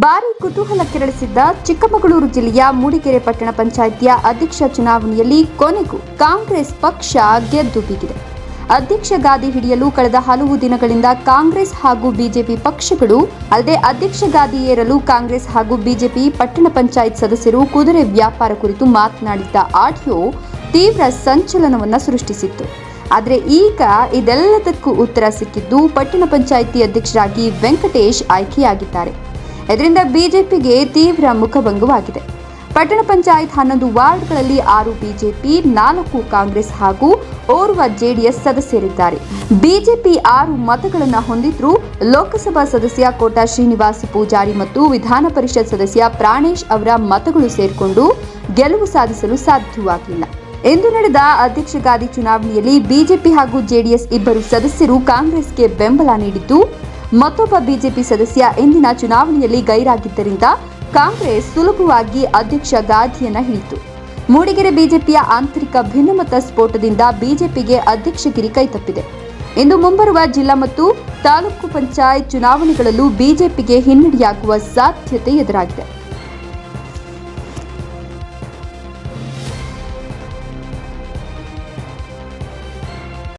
ಭಾರಿ ಕುತೂಹಲ ಕೆರಳಿಸಿದ್ದ ಚಿಕ್ಕಮಗಳೂರು ಜಿಲ್ಲೆಯ ಮೂಡಿಗೆರೆ ಪಟ್ಟಣ ಪಂಚಾಯಿತಿಯ ಅಧ್ಯಕ್ಷ ಚುನಾವಣೆಯಲ್ಲಿ ಕೊನೆಗೂ ಕಾಂಗ್ರೆಸ್ ಪಕ್ಷ ಗೆದ್ದು ಬೀಗಿದೆ. ಅಧ್ಯಕ್ಷ ಗಾದಿ ಹಿಡಿಯಲು ಕಳೆದ ಹಲವು ದಿನಗಳಿಂದ ಕಾಂಗ್ರೆಸ್ ಹಾಗೂ ಬಿಜೆಪಿ ಪಕ್ಷಗಳು ಅಲ್ಲದೆ ಅಧ್ಯಕ್ಷ ಗಾದಿ ಏರಲು ಕಾಂಗ್ರೆಸ್ ಹಾಗೂ ಬಿಜೆಪಿ ಪಟ್ಟಣ ಪಂಚಾಯತ್ ಸದಸ್ಯರು ಕುದುರೆ ವ್ಯಾಪಾರ ಕುರಿತು ಮಾತನಾಡಿದ್ದ ಆಡಿಯೋ ತೀವ್ರ ಸಂಚಲನವನ್ನು ಸೃಷ್ಟಿಸಿತ್ತು. ಆದರೆ ಈಗ ಇದೆಲ್ಲದಕ್ಕೂ ಉತ್ತರ ಸಿಕ್ಕಿದ್ದು ಪಟ್ಟಣ ಪಂಚಾಯಿತಿ ಅಧ್ಯಕ್ಷರಾಗಿ ವೆಂಕಟೇಶ್ ಆಯ್ಕೆಯಾಗಿದ್ದಾರೆ. ಇದರಿಂದ ಬಿಜೆಪಿಗೆ ತೀವ್ರ ಮುಖಭಂಗವಾಗಿದೆ. ಪಟ್ಟಣ ಪಂಚಾಯತ್ ಹನ್ನೊಂದು ವಾರ್ಡ್ಗಳಲ್ಲಿ ಆರು ಬಿಜೆಪಿ, ನಾಲ್ಕು ಕಾಂಗ್ರೆಸ್ ಹಾಗೂ ಓರ್ವ ಜೆಡಿಎಸ್ ಸದಸ್ಯರಿದ್ದಾರೆ. ಬಿಜೆಪಿ ಆರು ಮತಗಳನ್ನು ಹೊಂದಿದ್ರೂ ಲೋಕಸಭಾ ಸದಸ್ಯ ಕೋಟಾ ಶ್ರೀನಿವಾಸ್ ಪೂಜಾರಿ ಮತ್ತು ವಿಧಾನ ಪರಿಷತ್ ಸದಸ್ಯ ಪ್ರಾಣೇಶ್ ಅವರ ಮತಗಳು ಸೇರಿಕೊಂಡು ಗೆಲುವು ಸಾಧಿಸಲು ಸಾಧ್ಯವಾಗಿಲ್ಲ. ಇಂದು ನಡೆದ ಅಧ್ಯಕ್ಷಗಾದಿ ಚುನಾವಣೆಯಲ್ಲಿ ಬಿಜೆಪಿ ಹಾಗೂ ಜೆಡಿಎಸ್ ಇಬ್ಬರು ಸದಸ್ಯರು ಕಾಂಗ್ರೆಸ್ಗೆ ಬೆಂಬಲ ನೀಡಿದ್ದು ಮತ್ತೊಬ್ಬ ಬಿಜೆಪಿ ಸದಸ್ಯ ಇಂದಿನ ಚುನಾವಣೆಯಲ್ಲಿ ಗೈರಾಗಿದ್ದರಿಂದ ಕಾಂಗ್ರೆಸ್ ಸುಲಭವಾಗಿ ಅಧ್ಯಕ್ಷ ಗಾದಿಯನ್ನ ಹಿಡಿತು ಮೂಡಿಗೆರೆ ಬಿಜೆಪಿಯ ಆಂತರಿಕ ಭಿನ್ನಮತ ಸ್ಫೋಟದಿಂದ ಬಿಜೆಪಿಗೆ ಅಧ್ಯಕ್ಷಗಿರಿ ಕೈತಪ್ಪಿದೆ ಇಂದು ಮುಂಬರುವ ಜಿಲ್ಲಾ ಮತ್ತು ತಾಲೂಕು ಪಂಚಾಯತ್ ಚುನಾವಣೆಗಳಲ್ಲೂ ಬಿಜೆಪಿಗೆ ಹಿನ್ನಡೆಯಾಗುವ ಸಾಧ್ಯತೆ ಎದುರಾಗಿದೆ.